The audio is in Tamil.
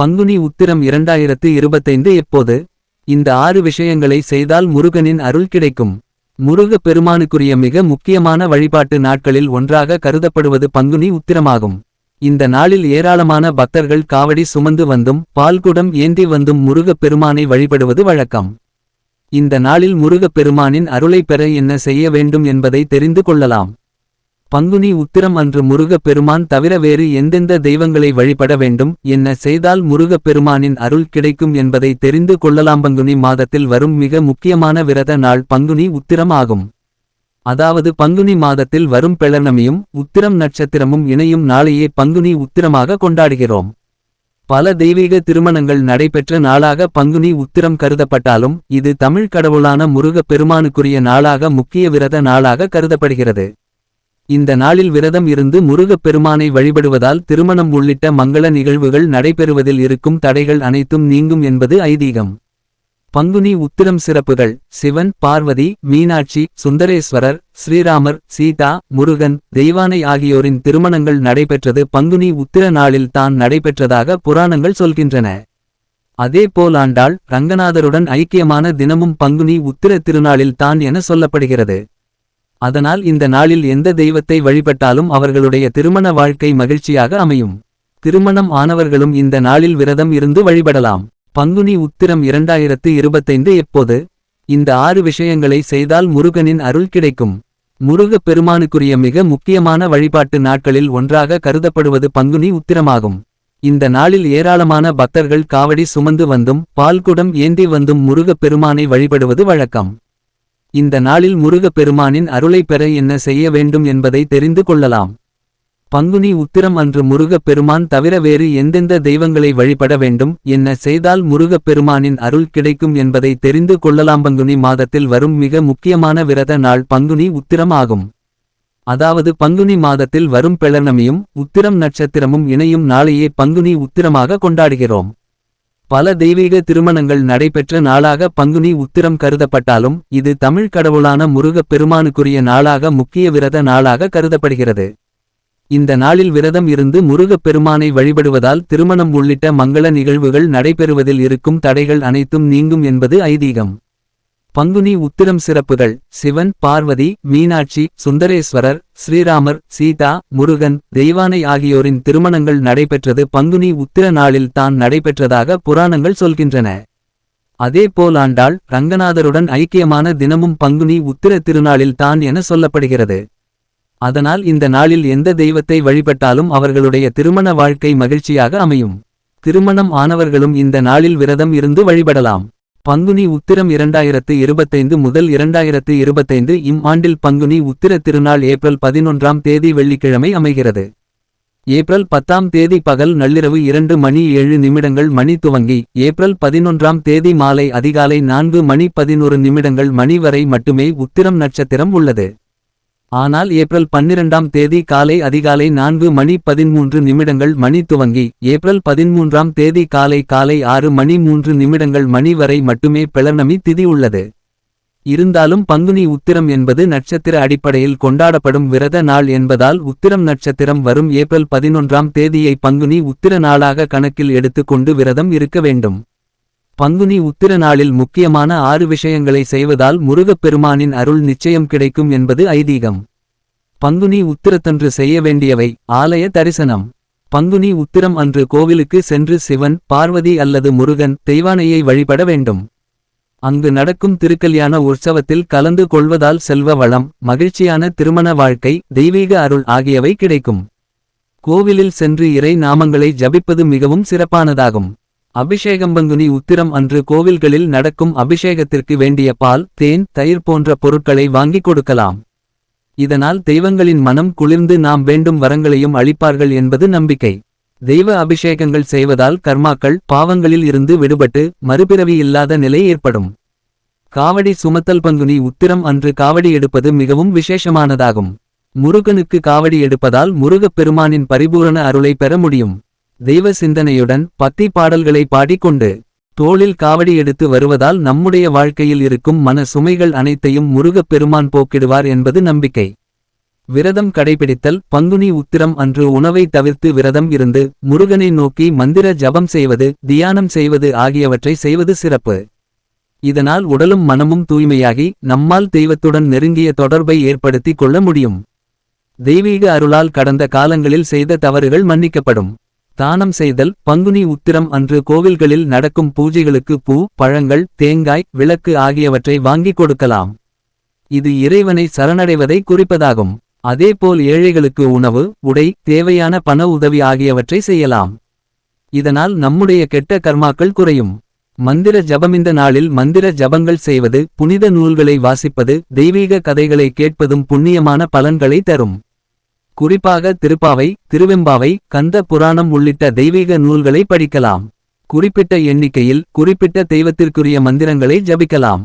பங்குனி உத்திரம் இரண்டாயிரத்து இருபத்தைந்து எப்போது? இந்த ஆறு விஷயங்களை செய்தால் முருகனின் அருள் கிடைக்கும். முருகப் பெருமானுக்குரிய மிக முக்கியமான வழிபாட்டு நாட்களில் ஒன்றாக கருதப்படுவது பங்குனி உத்திரமாகும். இந்த நாளில் ஏராளமான பக்தர்கள் காவடி சுமந்து வந்தும் பால்குடம் ஏந்தி வந்தும் முருகப் பெருமானை வழிபடுவது வழக்கம். இந்த நாளில் முருகப் பெருமானின் அருளைப் பெற என்ன செய்ய வேண்டும் என்பதை தெரிந்து கொள்ளலாம். பங்குனி உத்திரம் அன்று முருகப் பெருமான் தவிர வேறு எந்தெந்த தெய்வங்களை வழிபட வேண்டும்? என்ன செய்தால் முருகப் பெருமானின் அருள் கிடைக்கும் என்பதை தெரிந்து கொள்ளலாம். பங்குனி மாதத்தில் வரும் மிக முக்கியமான விரத நாள் பங்குனி உத்திரம் ஆகும். அதாவது பங்குனி மாதத்தில் வரும் பெளர்ணமியும் உத்திரம் நட்சத்திரமும் இணையும் நாளையே பங்குனி உத்திரமாக கொண்டாடுகிறோம். பல தெய்வீக திருமணங்கள் நடைபெற்ற நாளாக பங்குனி உத்திரம் கருதப்பட்டாலும் இது தமிழ் கடவுளான முருகப் பெருமானுக்குரிய நாளாக முக்கிய விரத நாளாக கருதப்படுகிறது. இந்த நாளில் விரதம் இருந்து முருகப் பெருமானை வழிபடுவதால் திருமணம் உள்ளிட்ட மங்கள நிகழ்வுகள் நடைபெறுவதில் இருக்கும் தடைகள் அனைத்தும் நீங்கும் என்பது ஐதீகம். பங்குனி உத்திரம் சிறப்புகள் சிவன் பார்வதி மீனாட்சி சுந்தரேஸ்வரர் ஸ்ரீராமர் சீதா முருகன் தெய்வானை ஆகியோரின் திருமணங்கள் நடைபெற்றது. பங்குனி உத்திர நாளில் தான் நடைபெற்றதாக புராணங்கள் சொல்கின்றன. அதே போலாண்டால் ரங்கநாதருடன் ஐக்கியமான தினமும் பங்குனி உத்திர திருநாளில் தான் என சொல்லப்படுகிறது. அதனால் இந்த நாளில் எந்த தெய்வத்தை வழிபட்டாலும் அவர்களுடைய திருமண வாழ்க்கை மகிழ்ச்சியாக அமையும். திருமணம் ஆனவர்களும் இந்த நாளில் விரதம் இருந்து வழிபடலாம். பங்குனி உத்திரம் இரண்டாயிரத்து இருபத்தைந்து எப்போது? இந்த ஆறு விஷயங்களை செய்தால் முருகனின் அருள் கிடைக்கும். முருகப் பெருமானுக்குரிய மிக முக்கியமான வழிபாட்டு நாட்களில் ஒன்றாக கருதப்படுவது பங்குனி உத்திரமாகும். இந்த நாளில் ஏராளமான பக்தர்கள் காவடி சுமந்து வந்தும் பால்குடம் ஏந்தி வந்தும் முருகப் பெருமானை வழிபடுவது வழக்கம். இந்த நாளில் முருகப் பெருமானின் அருளைப் பெற என்ன செய்ய வேண்டும் என்பதை தெரிந்து கொள்ளலாம். பங்குனி உத்திரம் அன்று முருகப் பெருமான் தவிர வேறு எந்தெந்த தெய்வங்களை வழிபட வேண்டும் என்ன செய்தால் முருகப் பெருமானின் அருள் கிடைக்கும் என்பதை தெரிந்து கொள்ளலாம். பங்குனி மாதத்தில் வரும் மிக முக்கியமான விரத நாள் பங்குனி உத்திரம் ஆகும். அதாவது பங்குனி மாதத்தில் வரும் பெளர்ணமியும் உத்திரம் நட்சத்திரமும் இணையும் நாளையே பங்குனி உத்திரமாக கொண்டாடுகிறோம். பல தெய்வீக திருமணங்கள் நடைபெற்ற நாளாக பங்குனி உத்திரம் கருதப்பட்டாலும் இது தமிழ் கடவுளான முருகப் பெருமானுக்குரிய நாளாக முக்கிய விரத நாளாக கருதப்படுகிறது. இந்த நாளில் விரதம் இருந்து முருகப் பெருமானை வழிபடுவதால் திருமணம் உள்ளிட்ட மங்கள நிகழ்வுகள் நடைபெறுவதில் இருக்கும் தடைகள் அனைத்தும் நீங்கும் என்பது ஐதீகம். பங்குனி உத்திரம் சிறப்புகள் சிவன் பார்வதி மீனாட்சி சுந்தரேஸ்வரர் ஸ்ரீராமர் சீதா முருகன் தெய்வானை ஆகியோரின் திருமணங்கள் நடைபெற்றது. பங்குனி உத்திர நாளில் தான் நடைபெற்றதாக புராணங்கள் சொல்கின்றன. அதே ஆண்டாள் ரங்கநாதருடன் ஐக்கியமான தினமும் பங்குனி உத்திர திருநாளில் தான் என சொல்லப்படுகிறது. அதனால் இந்த நாளில் எந்த தெய்வத்தை வழிபட்டாலும் அவர்களுடைய திருமண வாழ்க்கை மகிழ்ச்சியாக அமையும். திருமணம் ஆனவர்களும் இந்த நாளில் விரதம் இருந்து வழிபடலாம். பங்குனி உத்திரம் இரண்டாயிரத்து இருபத்தைந்து முதல் இரண்டாயிரத்து இருபத்தைந்து இம் ஆண்டில் பங்குனி உத்திர திருநாள் ஏப்ரல் பதினொன்றாம் தேதி வெள்ளிக்கிழமை அமைகிறது. ஏப்ரல் பத்தாம் தேதி பகல் நள்ளிரவு இரண்டு மணி ஏழு நிமிடங்கள் மணி துவங்கி ஏப்ரல் பதினொன்றாம் தேதி மாலை அதிகாலை நான்கு மணி பதினொரு நிமிடங்கள் மணி வரை மட்டுமே உத்திரம் நட்சத்திரம் உள்ளது. ஆனால் ஏப்ரல் பன்னிரண்டாம் தேதி காலை அதிகாலை நான்கு மணி பதிமூன்று நிமிடங்கள் மணி துவங்கி ஏப்ரல் பதிமூன்றாம் தேதி காலை காலை ஆறு மணி மூன்று நிமிடங்கள் மணி வரை மட்டுமே பிளர்ணமி திதி உள்ளது. இருந்தாலும் பங்குனி உத்திரம் என்பது நட்சத்திர அடிப்படையில் கொண்டாடப்படும் விரத நாள் என்பதால் உத்திரம் நட்சத்திரம் வரும் ஏப்ரல் பதினொன்றாம் தேதியை பங்குனி உத்திர நாளாக கணக்கில் எடுத்துக்கொண்டு விரதம் இருக்க வேண்டும். பங்குனி உத்திர நாளில் முக்கியமான ஆறு விஷயங்களை செய்வதால் முருகப் பெருமானின் அருள் நிச்சயம் கிடைக்கும் என்பது ஐதீகம். பங்குனி உத்திரத்தன்று செய்ய வேண்டியவை ஆலய தரிசனம். பங்குனி உத்திரம் அன்று கோவிலுக்கு சென்று சிவன் பார்வதி அல்லது முருகன் தெய்வானையை வழிபட வேண்டும். அங்கு நடக்கும் திருக்கல்யாண உற்சவத்தில் கலந்து கொள்வதால் செல்வ வளம் மகிழ்ச்சியான திருமண வாழ்க்கை தெய்வீக அருள் ஆகியவை கிடைக்கும். கோவிலில் சென்று இறை நாமங்களை ஜபிப்பது மிகவும் சிறப்பானதாகும். அபிஷேகம் பங்குனி உத்திரம் அன்று கோவில்களில் நடக்கும் அபிஷேகத்திற்கு வேண்டிய பால் தேன் தயிர் போன்ற பொருட்களை வாங்கிக் கொடுக்கலாம். இதனால் தெய்வங்களின் மனம் குளிர்ந்து நாம் வேண்டும் வரங்களையும் அளிப்பார்கள் என்பது நம்பிக்கை. தெய்வ அபிஷேகங்கள் செய்வதால் கர்மாக்கள் பாவங்களில் இருந்து விடுபட்டு மறுபிறவி இல்லாத நிலை ஏற்படும். காவடி சுமத்தல் பங்குனி உத்திரம் அன்று காவடி எடுப்பது மிகவும் விசேஷமானதாகும். முருகனுக்கு காவடி எடுப்பதால் முருகப் பெருமானின் பரிபூரண அருளை பெற முடியும். தெய்வ சிந்தனையுடன் பக்தி பாடல்களை பாடிக்கொண்டு தோளில் காவடி எடுத்து வருவதால் நம்முடைய வாழ்க்கையில் இருக்கும் மன சுமைகள் அனைத்தையும் முருகப் பெருமான் போக்கிடுவார் என்பது நம்பிக்கை. விரதம் கடைபிடித்தல் பங்குனி உத்திரம் அன்று உணவை தவிர்த்து விரதம் இருந்து முருகனை நோக்கி மந்திர ஜபம் செய்வது தியானம் செய்வது ஆகியவற்றை செய்வது சிறப்பு. இதனால் உடலும் மனமும் தூய்மையாகி நம்மால் தெய்வத்துடன் நெருங்கிய தொடர்பை ஏற்படுத்திக் கொள்ள முடியும். தெய்வீக அருளால் கடந்த காலங்களில் செய்த தவறுகள் மன்னிக்கப்படும். தானம் செய்தல் பங்குனி உத்திரம் அன்று கோவில்களில் நடக்கும் பூஜைகளுக்கு பூ பழங்கள் தேங்காய் விளக்கு ஆகியவற்றை வாங்கிக் கொடுக்கலாம். இது இறைவனை சரணடைவதை குறிப்பதாகும். அதேபோல் ஏழைகளுக்கு உணவு உடை தேவையான பண உதவி ஆகியவற்றை செய்யலாம். இதனால் நம்முடைய கெட்ட கர்மாக்கள் குறையும். மந்திர ஜபமிந்த நாளில் மந்திர ஜபங்கள் செய்வது புனித நூல்களை வாசிப்பது தெய்வீக கதைகளை கேட்பதும் புண்ணியமான பலன்களை தரும். குறிப்பாக திருப்பாவை திருவெம்பாவை கந்த புராணம் உள்ளிட்ட தெய்வீக நூல்களை படிக்கலாம். குறிப்பிட்ட எண்ணிக்கையில் குறிப்பிட்ட தெய்வத்திற்குரிய மந்திரங்களை ஜபிக்கலாம்.